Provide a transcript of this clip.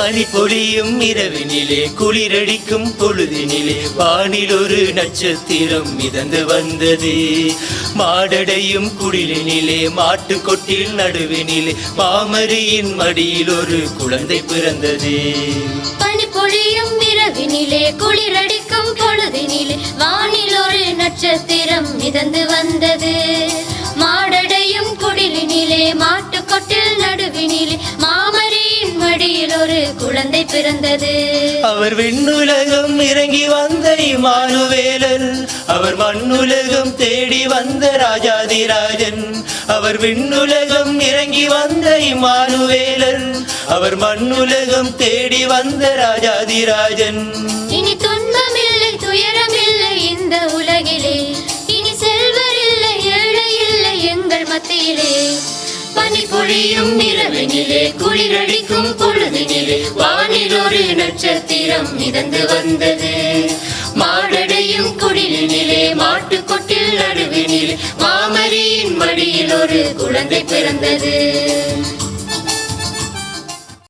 பனி பொழியும் இரவினிலே குளிரடிக்கும் பொழுதினிலே வானில் ஒரு நட்சத்திரம் மிதந்து வந்தது. மாடடையும் குடிலினிலே மாட்டு கொட்டில் நடுவினிலே பாமரியின் மடியில் ஒரு குழந்தை பிறந்தது. பனி பொழியும் இரவினிலே குளிரடிக்கும் பொழுதினிலே வானில் ஒரு நட்சத்திரம் மிதந்து வந்தது. ஒரு குழந்தை பிறந்தது. அவர் விண்ணுலகம் இறங்கி வந்த இமானுவேலன். அவர் மண்ணுலகம் தேடி வந்த ராஜாதிராஜன். அவர் விண்ணுலகம் இறங்கி வந்த இமானுவேலன். அவர் மண்ணுலகம் தேடி வந்த ராஜாதிராஜன். இனி துன்பமில்லை துயரமில்லை இந்த உலகிலே. இனி செல்வர் இல்லை ஏழை இல்லை எங்கள் மத்தியிலே. பனி பொழியும் இரவினிலே குளிரடிக்கும் பொழுதினிலே வானில் ஒரு நட்சத்திரம் மிதந்து வந்தது. மாடடையும் குடிலினிலே மாட்டுக்கொட்டில் நடுவினில் மாமரியின் மடியில் ஒரு குழந்தை பிறந்தது.